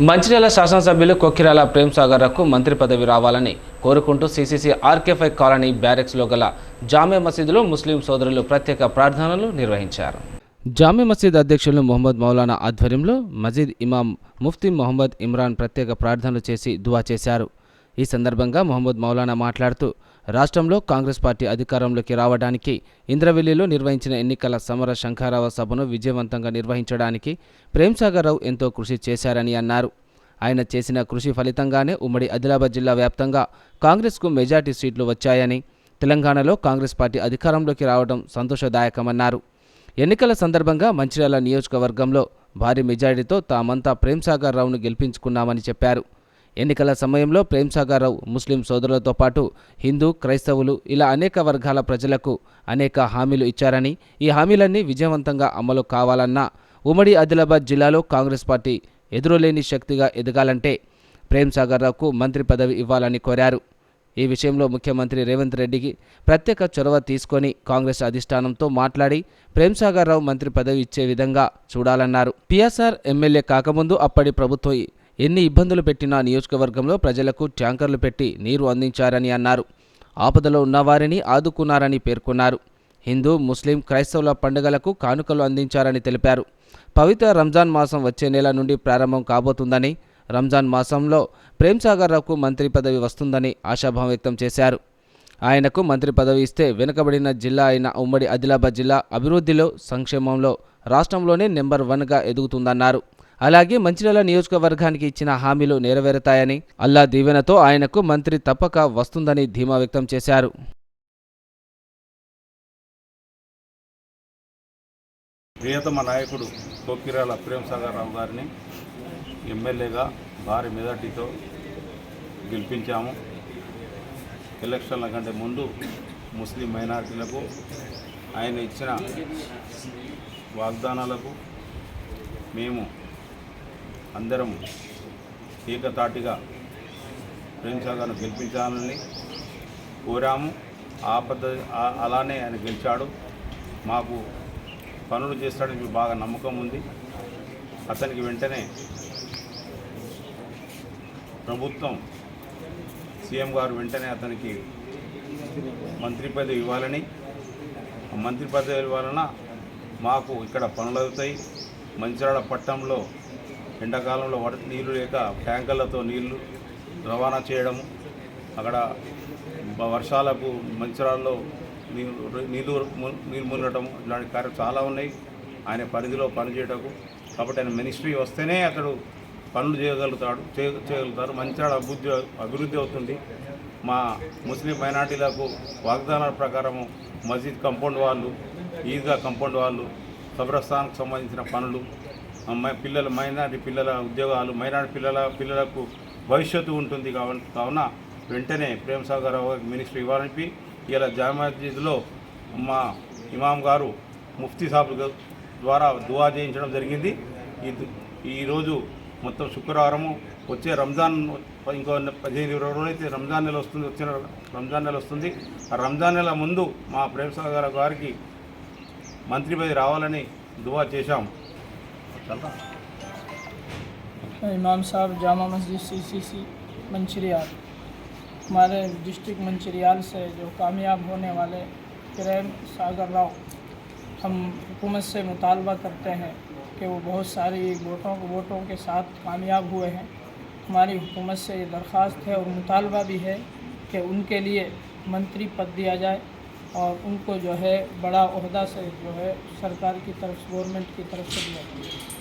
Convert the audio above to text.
మంచిర్యాల శాసనసభ్యులు కొక్కిరాల ప్రేమ్ సాగర్కు మంత్రి పదవి రావాలని కోరుకుంటూ సీసీసీ ఆర్కేఫై కాలనీ బ్యారెక్స్లో గల జామే మసీదులో ముస్లిం సోదరులు ప్రత్యేక ప్రార్థనలు నిర్వహించారు. జామే మసీద్ అధ్యక్షులు మొహమ్మద్ మౌలానా ఆధ్వర్యంలో మజీద్ ఇమాం ముఫ్తీ మొహమ్మద్ ఇమ్రాన్ ప్రత్యేక ప్రార్థనలు చేసి దువా చేశారు. ఈ సందర్భంగా మహమ్మద్ మౌలానా మాట్లాడుతూ రాష్ట్రంలో కాంగ్రెస్ పార్టీ అధికారంలోకి రావడానికి ఇంద్రవెల్లిలో నిర్వహించిన ఎన్నికల సమర శంఖారావ సభను విజయవంతంగా నిర్వహించడానికి ప్రేమ్సాగర్ రావు ఎంతో కృషి చేశారని అన్నారు. ఆయన చేసిన కృషి ఫలితంగానే ఉమ్మడి ఆదిలాబాద్ జిల్లా వ్యాప్తంగా కాంగ్రెస్కు మెజార్టీ సీట్లు వచ్చాయని తెలంగాణలో కాంగ్రెస్ పార్టీ అధికారంలోకి రావడం సంతోషదాయకమన్నారు. ఎన్నికల సందర్భంగా మంచిర్యాల నియోజకవర్గంలో భారీ మెజారిటీతో తామంతా ప్రేమ్సాగర్ రావును గెలిపించుకున్నామని చెప్పారు. ఎన్నికల సమయంలో ప్రేమ్సాగర్ రావు ముస్లిం సోదరులతో పాటు హిందూ క్రైస్తవులు ఇలా అనేక వర్గాల ప్రజలకు అనేక హామీలు ఇచ్చారని ఈ హామీలన్నీ విజయవంతంగా అమలు కావాలన్నా ఉమ్మడి ఆదిలాబాద్ జిల్లాలో కాంగ్రెస్ పార్టీ ఎదురులేని శక్తిగా ఎదగాలంటే ప్రేమ్సాగర్ రావుకు మంత్రి పదవి ఇవ్వాలని కోరారు. ఈ విషయంలో ముఖ్యమంత్రి రేవంత్ రెడ్డికి ప్రత్యేక చొరవ తీసుకొని కాంగ్రెస్ అధిష్టానంతో మాట్లాడి ప్రేమ్సాగర్ రావు మంత్రి పదవి ఇచ్చే విధంగా చూడాలన్నారు. పిఎస్ఆర్ ఎమ్మెల్యే కాకముందు అప్పటి ప్రభుత్వం ఎన్ని ఇబ్బందులు పెట్టినా నియోజకవర్గంలో ప్రజలకు ట్యాంకర్లు పెట్టి నీరు అందించారని అన్నారు. ఆపదలో ఉన్నవారిని ఆదుకున్నారని పేర్కొన్నారు. హిందూ ముస్లిం క్రైస్తవుల పండుగలకు కానుకలు అందించారని తెలిపారు. పవిత్ర రంజాన్ మాసం వచ్చే నెల నుండి ప్రారంభం కాబోతుందని రంజాన్ మాసంలో ప్రేమ్సాగర్ రావుకు మంత్రి పదవి వస్తుందని ఆశాభావం వ్యక్తం చేశారు. ఆయనకు మంత్రి పదవి ఇస్తే వెనుకబడిన జిల్లా అయిన ఉమ్మడి ఆదిలాబాద్ జిల్లా అభివృద్ధిలో సంక్షేమంలో రాష్ట్రంలోనే నెంబర్ వన్గా ఎదుగుతుందన్నారు. అలాగే మంచిర్యాల నియోజకవర్గానికి ఇచ్చిన హామీలు నెరవేరుతాయని అల్లా దీవెనతో ఆయనకు మంత్రి తప్పక వస్తుందని ధీమా వ్యక్తం చేశారు. ప్రియతమ నాయకుడు కోకిరాల ప్రేమసాగర్ రావు గారిని ఎమ్మెల్యేగా భారీ మెజార్టీతో గెలిపించాము. ఎలక్షన్ల కంటే ముందు ముస్లిం మైనార్టీలకు ఆయన ఇచ్చిన వాగ్దానాలకు మేము అందరం ఏకతాటిగా ప్రేమసాగర్ను గెలిపించాలని కోరాము. ఆ పద్ధతి అలానే ఆయన గెలిచాడు. మాకు పనులు చేస్తాడని మీకు బాగా నమ్మకం ఉంది. అతనికి వెంటనే ప్రభుత్వం సీఎం గారు వెంటనే అతనికి మంత్రి పదవి ఇవ్వాలని మంత్రి పదవి ఇవ్వాలన్నా మాకు ఇక్కడ పనులు అవుతాయి. మంచిర్యాల పట్టణంలో ఎండాకాలంలో వడ నీళ్ళు లేక ట్యాంకర్లతో నీళ్ళు రవాణా చేయడము అక్కడ వర్షాలకు మంచిరాల్లో నీళ్ళు నీళ్ళు నీళ్ళు మునగటం ఇలాంటి కార్యం చాలా ఉన్నాయి. ఆయన పరిధిలో పనిచేయటకు కాబట్టి ఆయన మినిస్ట్రీ వస్తేనే అతడు పనులు చేయగలుగుతాడు చేయ- చేయగలుగుతారు మంచిరాడు అభివృద్ధి అభివృద్ధి అవుతుంది. మా ముస్లిం మైనార్టీలకు వాగ్దానాల ప్రకారము మసీద్ కంపౌండ్ వాళ్ళు ఈద్గా కంపౌండ్ వాళ్ళు కబ్రస్థాన్కు సంబంధించిన పనులు పిల్లల మైనారిటీ పిల్లల ఉద్యోగాలు మైనారిటీ పిల్లల పిల్లలకు భవిష్యత్తు ఉంటుంది కావున కావున వెంటనే ప్రేమ్ సాగర్ మినిస్టర్ ఇవ్వాలని ఇలా జామా మస్జిద్లో మా ఇమాం గారు ముఫ్తీ సాబ్ ద్వారా దువా చేయించడం జరిగింది. ఈ ఈరోజు మొత్తం శుక్రవారము వచ్చే రంజాన్ ఇంకో పదిహేను ఇరవై రోజులు అయితే రంజాన్ నెల వస్తుంది వచ్చిన రంజాన్ నెల వస్తుంది. ఆ రంజాన్ నెల ముందు మా ప్రేమ్ సాగర్ గారికి మంత్రి పది రావాలని దువా చేశాం. चल इमाम साहब, जामा मस्जिद सी सी सी मंचरियाल। हमारे डिस्ट्रिक्ट मंचरियाल से जो कामयाब होने वाले प्रेम सागर राव, हम हुकूमत से मुतालबा करते हैं कि वो बहुत सारी वोटों वोटों के साथ कामयाब हुए हैं। हमारी हुकूमत से ये दरख्वास्त है और मुतालबा भी है कि उनके लिए मंत्री पद दिया जाए और उनको जो है बड़ा अहदा से जो है सरकार की तरफ़, गवर्नमेंट की तरफ़ से दिया जाए।